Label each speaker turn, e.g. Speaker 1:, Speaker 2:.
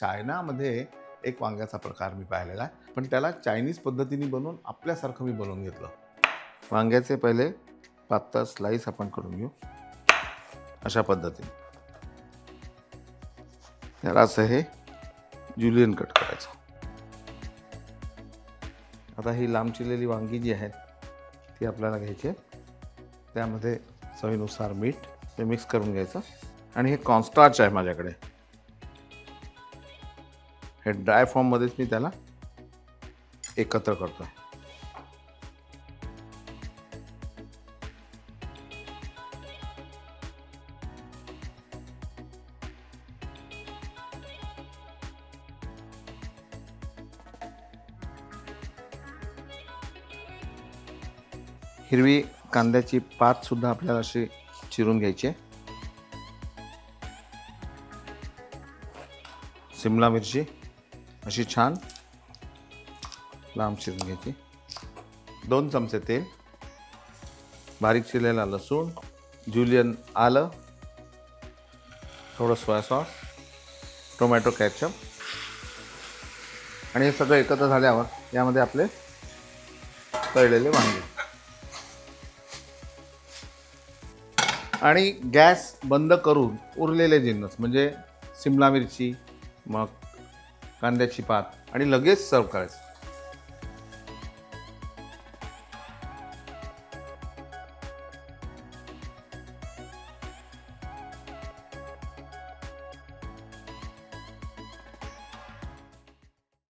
Speaker 1: चायनामध्ये एक वांग्याचा प्रकार मी पाहिलेला आहे. पण त्याला चायनीज पद्धतीने बनवून आपल्यासारखं मी बनवून घेतलं. वांग्याचे पहिले पातळ स्लाईस आपण करून घेऊ. अशा पद्धतीने. त्याला असं हे ज्युलियन कट करायचं. आता ही लांब चिरलेली वांगी जी आहेत ती आपल्याला घ्यायची आहे. त्यामध्ये चवीनुसार मीठ ते मिक्स करून घ्यायचं. आणि हे कॉन्स्टार्च आहे माझ्याकडे. हे ड्राय फॉर्ममध्येच मी त्याला एकत्र करतो हिरवी कांद्याची पात सुद्धा आपल्याला अशी चिरून घ्यायची आहे. सिमला मिरची. अशी छान लांब चिरून घ्यायची. दोन चमचे तेल बारीक चिरलेला लसूण ज्युलियन आलं थोडं सोया सॉस टोमॅटो कॅचअप आणि हे सगळं एकत्र झाल्यावर यामध्ये आपले तळलेले वांगे. आणि गॅस बंद करून उरलेले जिन्नस म्हणजे सिमला मिरची मग कांद्याची पात आणि लगेच सर्व करायचं.